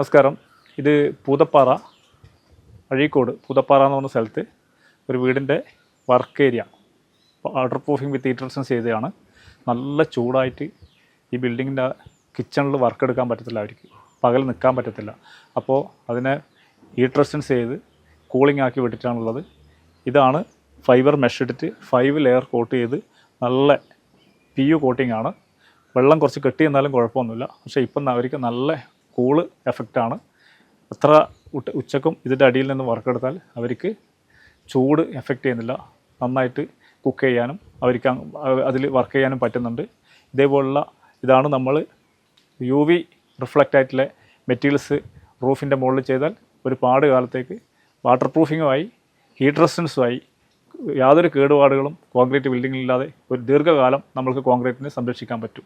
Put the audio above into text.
നമസ്കാരം. ഇത് പൂതപ്പാറ അഴീക്കോട് പൂതപ്പാറ എന്ന് പറഞ്ഞ സ്ഥലത്ത് ഒരു വീടിന്റെ work area. Waterproofing with heat resistance ചെയ്തതാണ്. നല്ല ചൂടായിട്ട് ഈ ബിൽഡിങ്ങിന്റെ കിച്ചണിൽ വർക്ക് എടുക്കാൻ പറ്റത്തില്ല അവർക്ക്. പകൽ നിൽക്കാൻ പറ്റത്തില്ല. അപ്പോൾ അതിനെ ഹീറ്റ് റെസിസ്റ്റൻസ് ചെയ്ത് കൂളിംഗ് ആക്കി വിട്ടിട്ടാണുള്ളത്. ഇതാണ് ഫൈബർ മെഷ് ഇട്ടിട്ട് ഫൈവ് ലെയർ കോട്ട് ചെയ്ത് നല്ല പി യു കോട്ടിംഗ് ആണ്. വെള്ളം കുറച്ച് കെട്ടി എന്നാലും കുഴപ്പമൊന്നുമില്ല. പക്ഷേ ഇപ്പം അവർക്ക് നല്ല കൂൾ എഫക്റ്റാണ് എത്ര ഉച്ചക്കും ഇതിന്റെ അടിയിൽ നിന്ന് വർക്ക് എടുത്താൽ അവർക്ക് ചൂട് എഫക്റ്റ് ചെയ്യുന്നില്ല. നന്നായിട്ട് കുക്ക് ചെയ്യാനും അവർക്ക് അതിൽ വർക്ക് ചെയ്യാനും പറ്റുന്നുണ്ട്. ഇതേപോലുള്ള ഇതാണ് നമ്മൾ യു വി റിഫ്ലക്റ്റ് ആയിട്ടുള്ള മെറ്റീരിയൽസ് റൂഫിന്റെ മുകളിൽ ചെയ്താൽ ഒരുപാട് കാലത്തേക്ക് വാട്ടർ പ്രൂഫിങ്ങുമായി ഹീറ്റ് റെസിസ്റ്റൻസുമായി യാതൊരു കേടുപാടുകളും കോൺക്രീറ്റ് ബിൽഡിങ്ങിലില്ലാതെ ഒരു ദീർഘകാലം നമ്മൾക്ക് കോൺക്രീറ്റിനെ സംരക്ഷിക്കാൻ പറ്റും.